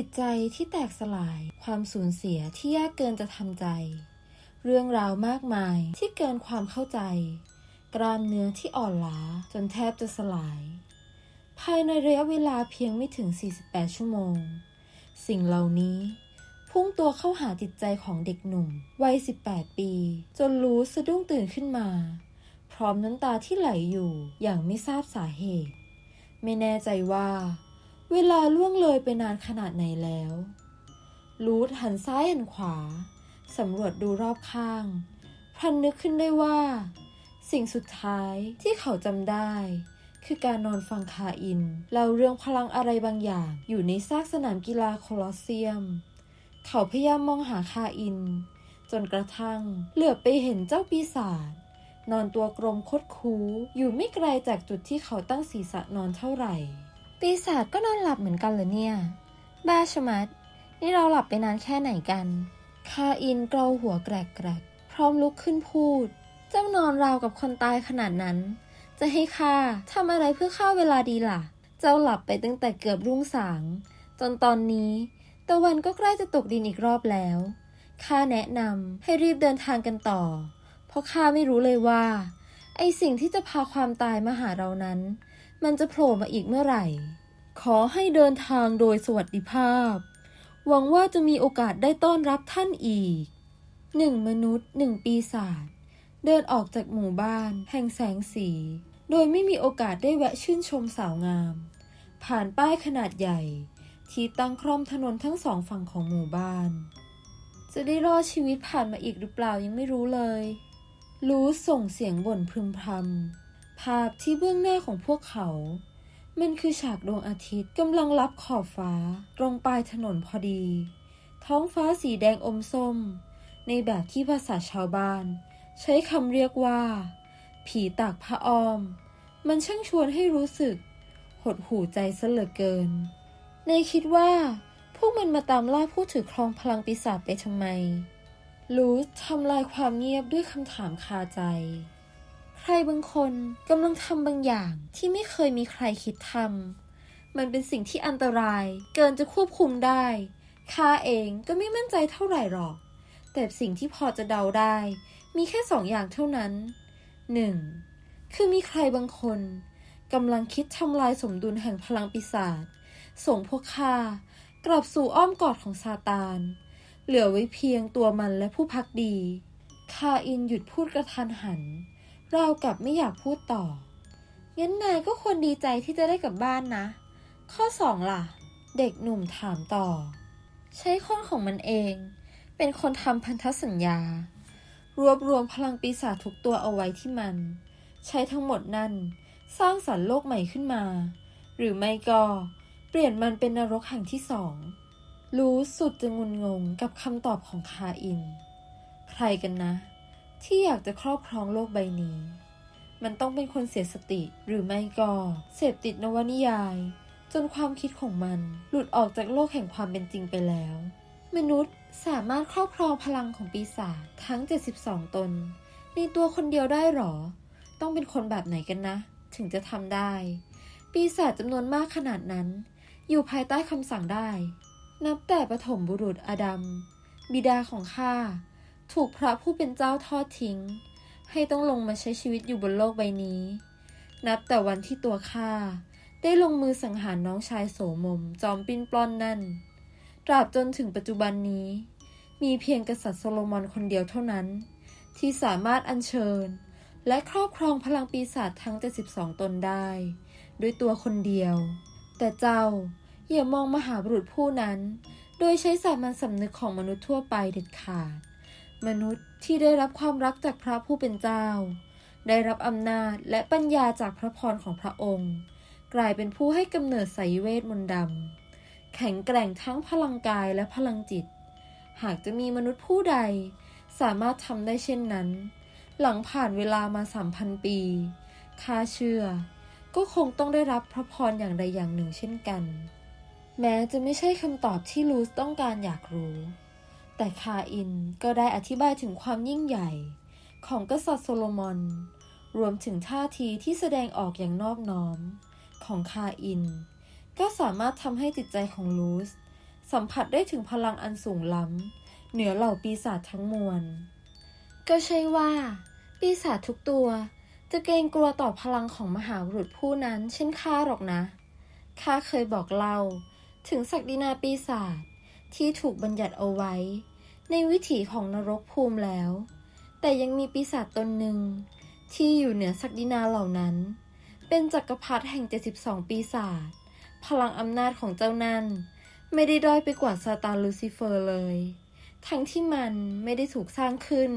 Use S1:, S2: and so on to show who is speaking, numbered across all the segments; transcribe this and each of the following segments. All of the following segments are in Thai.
S1: จิตใจที่แตกสลาย ความสูญเสียที่ยากเกินจะทำใจ เรื่องราวมากมายที่เกินความเข้าใจ กล้ามเนื้อที่อ่อนล้าจนแทบจะสลาย ภายในระยะเวลาเพียงไม่ถึง 48 ชั่วโมง สิ่งเหล่านี้พุ่งตัวเข้าหาจิตใจของเด็กหนุ่ม วัย 18 ปี จนรู้สะดุ้งตื่นขึ้นมา พร้อมน้ำตาที่ไหลอยู่อย่างไม่ทราบสาเหตุ ไม่แน่ใจว่า เวลาล่วงเลยไปนานขนาดไหนแล้ว รูทหันซ้ายหันขวา สำรวจดูรอบข้าง พลันนึกขึ้นได้ว่า สิ่งสุดท้ายที่เขาจำได้ คือการนอนฟังคาอินเล่าเรื่องพลังอะไรบางอย่างอยู่ในซากสนามกีฬาโคลอสเซียม เขาพยายามมองหาคาอิน จนกระทั่งเหลือบไปเห็นเจ้าปีศาจนอนตัวกลมคดคูอยู่ไม่ไกลจากจุดที่เขาตั้งศีรษะนอนเท่าไหร่ ปีศาจก็นอนหลับเหมือนกันเหรอเนี่ย บ้าชะมัด นี่เราหลับไปนานแค่ไหนกัน คาอินเกลาหัวแกรกๆ พร้อมลุกขึ้นพูด เจ้านอนราวกับคนตายขนาดนั้น จะให้ข้าทำอะไรเพื่อฆ่าเวลาดีล่ะ เจ้าหลับไปตั้งแต่เกือบรุ่งสาง จนตอนนี้ตะวันก็ใกล้จะตกดินอีกรอบแล้ว ข้าแนะนำให้รีบเดินทางกันต่อ เพราะข้าไม่รู้เลยว่า ไอสิ่งที่จะพาความตายมาหาเรานั้น มันจะโผล่มาอีกเมื่อไหร่ ขอให้เดินทางโดยสวัสดิภาพ หวังว่าจะมีโอกาสได้ต้อนรับท่านอีกหนึ่งมนุษย์หนึ่งปีศาจเดินออกจากหมู่บ้าน แห่งแสงสี โดยไม่มีโอกาสได้แวะชื่นชมสาวงาม ผ่านป้ายขนาดใหญ่ ที่ตั้งคร่อมถนนทั้งสองฝั่งของหมู่บ้าน จะได้รอดชีวิตผ่านมาอีกหรือเปล่ายังไม่รู้เลย รู้ส่งเสียงบ่นพึมพำ ภาพที่เบื้องหน้าของพวกเขา มันคือฉากดวงอาทิตย์กำลังลับขอบฟ้า ตรงปลายถนนพอดี ท้องฟ้าสีแดงอมส้ม ในแบบที่ภาษาชาวบ้าน ใช้คำเรียกว่า ผีตากผ้าอ้อม มันช่างชวนให้รู้สึก หดหูใจเหลือเกิน ในคิดว่า พวกมันมาตามล่าผู้ถือครองพลังปีศาจไปทำไมลูสทำลายความเงียบด้วยคำถามคาใจ รบางคนกำลังทำบางอย่างที่ไม่เคยมีใครคิดทำมันเป็นสิ่งที่อันตราย เกินจะควบคุมได้ข้าเองก็ไม่มั่นใจเท่าไหร่หรอก แต่สิ่งที่พอจะเดาได้ มีแค่สองอย่างเท่านั้นหนึ่งคือมีใครบางคนกำลังคิดทำลายสมดุลแห่งพลังปีศาจส่งพวกข้ากลับสู่อ้อมกอดของซาตาน เหลือไว้เพียงตัวมันและผู้พักดี คาอินหยุดพูดกระทันหัน เราวกับไม่อยากพูดต่อ งั้นนายก็ควรดีใจที่จะได้กลับบ้านนะ ข้อสองล่ะ เด็กหนุ่มถามต่อ ใช้คนของมันเอง เป็นคนทำพันธสัญญา รวบรวมพลังปีศาจทุกตัวเอาไว้ที่มัน ใช้ทั้งหมดนั่นสร้างสรรค์โลกใหม่ขึ้นมา หรือไม่ก็ เปลี่ยนมันเป็นนรกแห่งที่สอง รู้สุดจะงุนงงกับคำตอบของคาอิน ใครกันนะ ที่อยากจะครอบครองโลกใบนี้ มันต้องเป็นคนเสียสติหรือไม่ก็เสพติดนวนิยาย จนความคิดของมันหลุดออกจากโลกแห่งความเป็นจริงไปแล้ว มนุษย์สามารถครอบครองพลังของปีศาจทั้ง 72 ตน ในตัวคนเดียวได้หรอ ต้องเป็นคนแบบไหนกันนะ ถึงจะทำได้ ปีศาจจำนวนมากขนาดนั้น อยู่ภายใต้คำสั่งได้ นับแต่ปฐมบุรุษอดัมบิดาของข้า ถูกพระผู้เป็นเจ้าทอดทิ้ง ให้ต้องลงมาใช้ชีวิตอยู่บนโลกใบนี้ นับแต่วันที่ตัวข้าได้ลงมือสังหารน้องชายโสมม จอมปิ้นปล้อนนั่น ตราบจนถึงปัจจุบันนี้ มีเพียงกษัตริย์โซโลมอนคนเดียวเท่านั้น ที่สามารถอัญเชิญ และครอบครองพลังปีศาจทั้ง 72 ตนได้ ด้วยตัวคนเดียว แต่เจ้าอย่ามองมหาบุรุษผู้นั้น โดยใช้สามัญสำนึกของมนุษย์ทั่วไปเด็ดขาด มนุษย์ที่ได้รับความรักจากพระผู้เป็นเจ้า ได้รับอำนาจและปัญญาจากพระพรของพระองค์ กลายเป็นผู้ให้กำเนิดสายเวทมนต์ดำแข็งแกร่งทั้งพลังกายและพลังจิต หากจะมีมนุษย์ผู้ใด สามารถทำได้เช่นนั้น หลังผ่านเวลามาสามพันปีข้าเชื่อ ก็คงต้องได้รับพระพรอย่างใดอย่างหนึ่งเช่นกัน แม้จะไม่ใช่คำตอบที่ลูสต้องการอยากรู้ แต่คาอินก็ได้อธิบายถึงความยิ่งใหญ่ ของกษัตริย์โซโลมอน รวมถึงท่าทีที่แสดงออกอย่างนอบน้อม ของคาอิน ก็สามารถทำให้จิตใจของลูส สัมผัสได้ถึงพลังอันสูงล้ำ เหนือเหล่าปีศาจทั้งมวล ก็ใช่ว่า ปีศาจทุกตัวจะเกรงกลัวต่อพลังของมหาบุรุษผู้นั้น เช่นข้าหรอกนะ ข้าเคยบอกเล่า ถึงศักดินาปีศาจ ที่ถูกบัญญัติเอาไว้ ในวิถีของนรกภูมิแล้ว แต่ยังมีปีศาจตนหนึ่ง ที่อยู่เหนือศักดินาเหล่านั้น เป็นจักรพรรดิแห่ง 72 ปีศาจพลังอำนาจของเจ้านั้นไม่ได้ด้อยไปกว่าซาตานลูซิเฟอร์เลย ทั้งที่มันไม่ได้ถูกสร้างขึ้น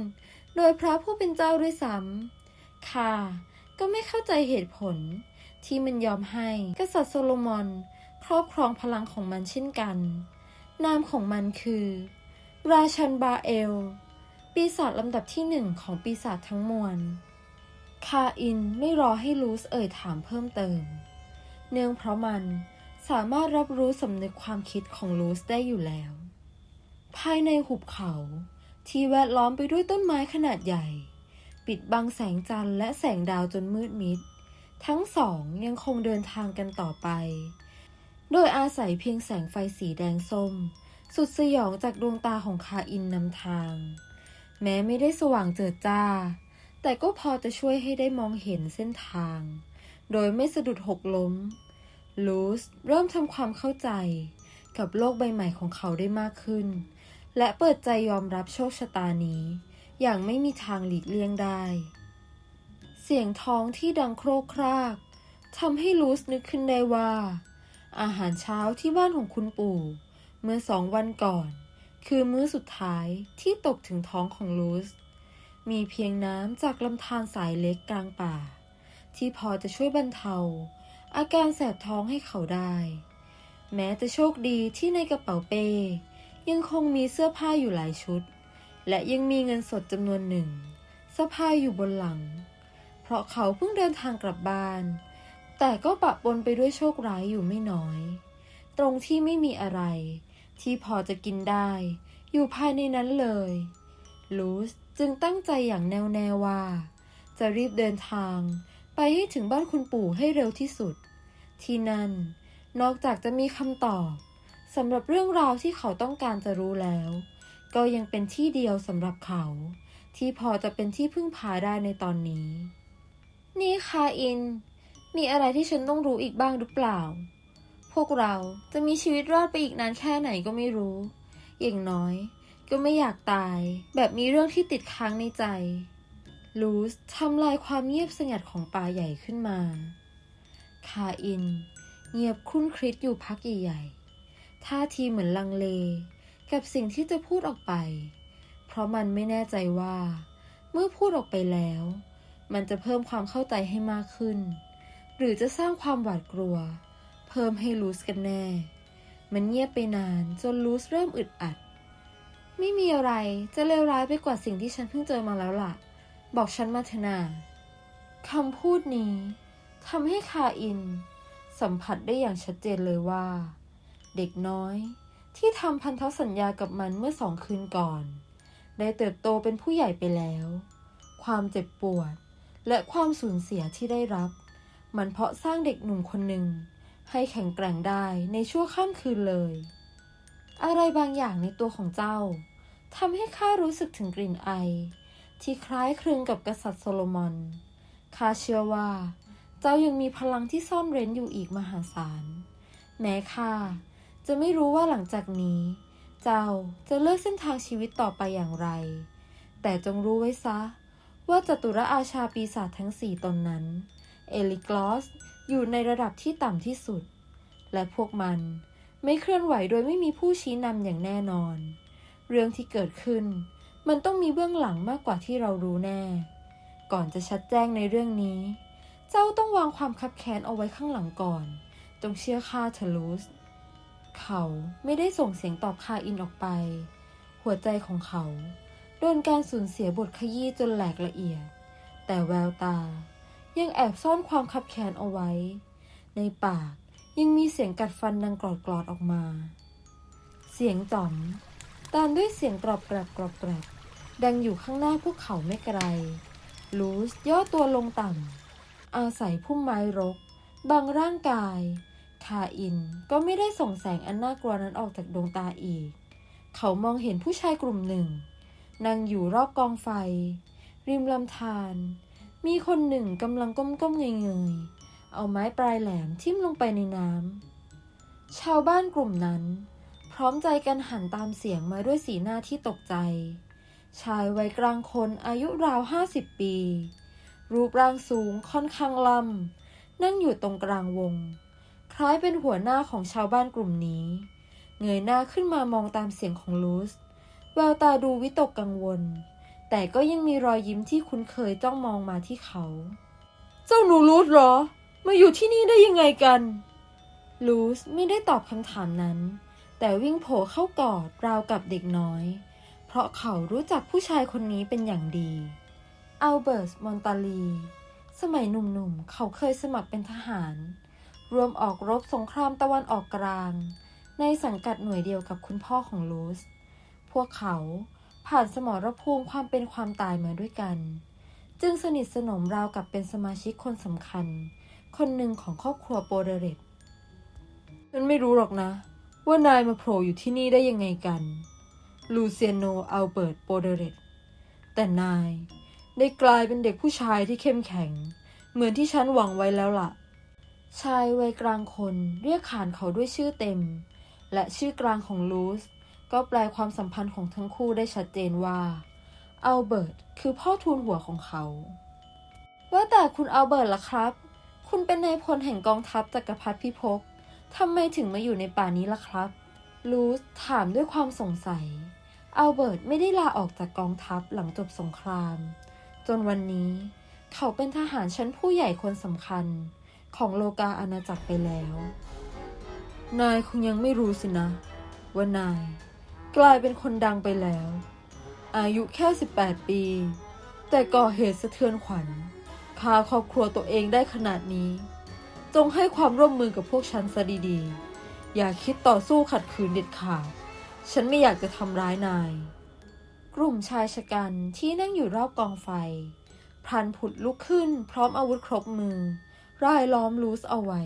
S1: โดยพระผู้เป็นเจ้าด้วยซ้ำค่ะ ก็ไม่เข้าใจเหตุผล ที่มันยอมให้กษัตริย์โซโลมอนครอบครองพลังของมันเช่นกัน นามของมันคือ ราชันบาเอล ปีศาจลำดับที่หนึ่งของปีศาจทั้งมวล คาอินไม่รอให้ลูสเอ่ยถามเพิ่มเติม เนื่องเพราะมันสามารถรับรู้สำนึกความคิดของลูสได้อยู่แล้ว ภายในหุบเขาที่แวดล้อมไปด้วยต้นไม้ขนาดใหญ่ ปิดบังแสงจันทร์และแสงดาวจนมืดมิด ทั้งสองยังคงเดินทางกันต่อไป โดยอาศัยเพียงแสงไฟสีแดงส้ม สุดสยองจากดวงตาของคาอินนำทาง แม้ไม่ได้สว่างเจิดจ้า แต่ก็พอจะช่วยให้ได้มองเห็นเส้นทาง โดยไม่สะดุดหกล้ม ลูสเริ่มทำความเข้าใจกับโลกใบใหม่ของเขาได้มากขึ้น และเปิดใจยอมรับโชคชะตานี้ อย่างไม่มีทางหลีกเลี่ยงได้ เสียงท้องที่ดังโครกครากทำให้ลูสนึกขึ้นได้ว่า อาหารเช้าที่บ้านของคุณปู่ เมื่อสองวันก่อน คือมื้อสุดท้ายที่ตกถึงท้องของลูส มีเพียงน้ำจากลำธารสายเล็กกลางป่า ที่พอจะช่วยบรรเทา อาการแสบท้องให้เขาได้ แม้จะโชคดีที่ในกระเป๋าเป้ยังคงมีเสื้อผ้าอยู่หลายชุด และยังมีเงินสดจำนวนหนึ่งสะพายอยู่บนหลัง เพราะเขาเพิ่งเดินทางกลับบ้าน แต่ก็ปะปนไปด้วยโชคร้ายอยู่ไม่น้อย ตรงที่ไม่มีอะไร ที่พอจะกินได้ อยู่ภายในนั้นเลย ลูสจึงตั้งใจอย่างแน่วแน่ว่า จะรีบเดินทาง ไปให้ถึงบ้านคุณปู่ให้เร็วที่สุด ที่นั่น นอกจากจะมีคำตอบสำหรับเรื่องราวที่เขาต้องการจะรู้แล้ว ก็ยังเป็นที่เดียวสำหรับเขา ที่พอจะเป็นที่พึ่งพาได้ในตอนนี้ นี่คาอิน มีอะไรที่ฉันต้องรู้อีกบ้างหรือเปล่า พวกเราจะมีชีวิตรอดไปอีกนานแค่ไหนก็ไม่รู้ อย่างน้อย ก็ไม่อยากตาย แบบมีเรื่องที่ติดค้างในใจ ลูสทำลายความเงียบสงัดของป่าใหญ่ขึ้นมา คาอิน เงียบครุ่นคริดอยู่พักใหญ่ๆท่าทีเหมือนลังเล กับสิ่งที่จะพูดออกไป เพราะมันไม่แน่ใจว่า เมื่อพูดออกไปแล้ว มันจะเพิ่มความเข้าใจให้มากขึ้น หรือจะสร้างความหวาดกลัว เพิ่มให้ลูสกันแน่ มันเงียบไปนานจนลูสเริ่มอึดอัด ไม่มีอะไรจะเลวร้ายไปกว่าสิ่งที่ฉันเพิ่งเจอมาแล้วล่ะ บอกฉันมาเถอะนาคำพูดนี้ทำให้คาอิน สัมผัสได้อย่างชัดเจนเลยว่า เด็กน้อยที่ทำพันธสัญญากับมันเมื่อสองคืนก่อน ได้เติบโตเป็นผู้ใหญ่ไปแล้ว ความเจ็บปวดและความสูญเสียที่ได้รับ มันเพาะสร้างเด็กหนุ่มคนหนึ่ง ให้แข็งแกร่งได้ในชั่วข้ามคืนเลย อะไรบางอย่างในตัวของเจ้าทำให้ข้ารู้สึกถึงกลิ่นไอ ที่คล้ายคลึงกับกษัตริย์โซโลมอนข้าเชื่อว่า เจ้ายังมีพลังที่ซ่อนเร้นอยู่อีกมหาศาล แม้ข้าจะไม่รู้ว่าหลังจากนี้ เจ้าจะเลือกเส้นทางชีวิตต่อไปอย่างไร แต่จงรู้ไว้ซะ ว่าจตุรอาชาปีศาจทั้งสี่ตนนั้น เอลิกลอสอยู่ในระดับที่ต่ำที่สุด และพวกมันไม่เคลื่อนไหวโดยไม่มีผู้ชี้นำอย่างแน่นอน เรื่องที่เกิดขึ้น มันต้องมีเบื้องหลังมากกว่าที่เรารู้แน่ ก่อนจะชัดแจ้งในเรื่องนี้ เจ้าต้องวางความคับแค้นเอาไว้ข้างหลังก่อน จงเชื่อข้าเทลูสเขาไม่ได้ส่งเสียงตอบคาอินออกไป หัวใจของเขา โดนการสูญเสียบทขยี้จนแหลกละเอียด แต่แววตา ยังแอบซ่อนความคับแค้นเอาไว้ ในปากยังมีเสียงกัดฟันดังกรอดกรอดออกมา เสียงจ๋อม ตามด้วยเสียงกรอบแกรบกรอบแกรบดังอยู่ข้างหน้าพวกเขาไม่ไกล ลูสย่อตัวลงต่ำ อาศัยพุ่มไม้รกบังร่างกาย คาอินก็ไม่ได้ส่งแสงอันน่ากลัวนั้นออกจากดวงตาอีก เขามองเห็นผู้ชายกลุ่มหนึ่งนั่งอยู่รอบกองไฟ ริมลำธาร มีคนหนึ่งกำลังก้มๆเงยๆ เอาไม้ปลายแหลมทิ่มลงไปในน้ำ ชาวบ้านกลุ่มนั้น พร้อมใจกันหันตามเสียงมาด้วยสีหน้าที่ตกใจ ชายวัยกลางคนอายุราวห้าสิบปี รูปร่างสูงค่อนข้างลำนั่งอยู่ตรงกลางวง คล้ายเป็นหัวหน้าของชาวบ้านกลุ่มนี้ เงยหน้าขึ้นมามองตามเสียงของลูสแววตาดูวิตกกังวล แต่ก็ยังมีรอยยิ้มที่คุ้นเคยจ้องมองมาที่เขา เจ้าหนูลูสเหรอ มาอยู่ที่นี่ได้ยังไงกัน ลูสไม่ได้ตอบคำถามนั้น แต่วิ่งโผล่เข้ากอดราวกับเด็กน้อย เพราะเขารู้จักผู้ชายคนนี้เป็นอย่างดี อัลเบิร์ต มอนตาลี สมัยหนุ่มๆ เขาเคยสมัครเป็นทหาร รวมออกรบสงครามตะวันออกกลาง ในสังกัดหน่วยเดียวกับคุณพ่อของลูส พวกเขา ผ่านสมรภูมิความเป็นความตายมาด้วยกัน จึงสนิทสนมราวกับเป็นสมาชิกคนสำคัญ คนหนึ่งของครอบครัวโปเดเรตฉันไม่รู้หรอกนะ ว่านายมาโผล่อยู่ที่นี่ได้ยังไงกัน ลูเซียโนอัลเบิร์ตโปเดเรตแต่นายได้กลายเป็นเด็กผู้ชายที่เข้มแข็ง เหมือนที่ฉันหวังไว้แล้วล่ะ ชายวัยกลางคนเรียกขานเขาด้วยชื่อเต็ม และชื่อกลางของลูส ก็แปลความสัมพันธ์ของทั้งคู่ได้ชัดเจนว่าอัลเบิร์ตคือพ่อทูลหัวของเขา ว่าแต่คุณอัลเบิร์ตล่ะครับ คุณเป็นนายพลแห่งกองทัพจักรพรรดิพิภพทำไมถึงมาอยู่ในป่านี้ล่ะครับ ลูสถามด้วยความสงสัย อัลเบิร์ตไม่ได้ลาออกจากกองทัพหลังจบสงคราม จนวันนี้ เขาเป็นทหารชั้นผู้ใหญ่คนสำคัญ ของโลกาอาณาจักรไปแล้ว นายคงยังไม่รู้สินะ ว่านาย กลายเป็นคนดังไปแล้ว อายุแค่ 18 ปี แต่ก่อเหตุสะเทือนขวัญฆ่าครอบครัวตัวเองได้ขนาดนี้ จงให้ความร่วมมือกับพวกฉันซะดีๆ อย่าคิดต่อสู้ขัดขืนเด็ดขาด ฉันไม่อยากจะทำร้ายนาย กลุ่มชายชะกันที่นั่งอยู่รอบกองไฟ พลันผุดลุกขึ้นพร้อมอาวุธครบมือ ร่ายล้อมลูสเอาไว้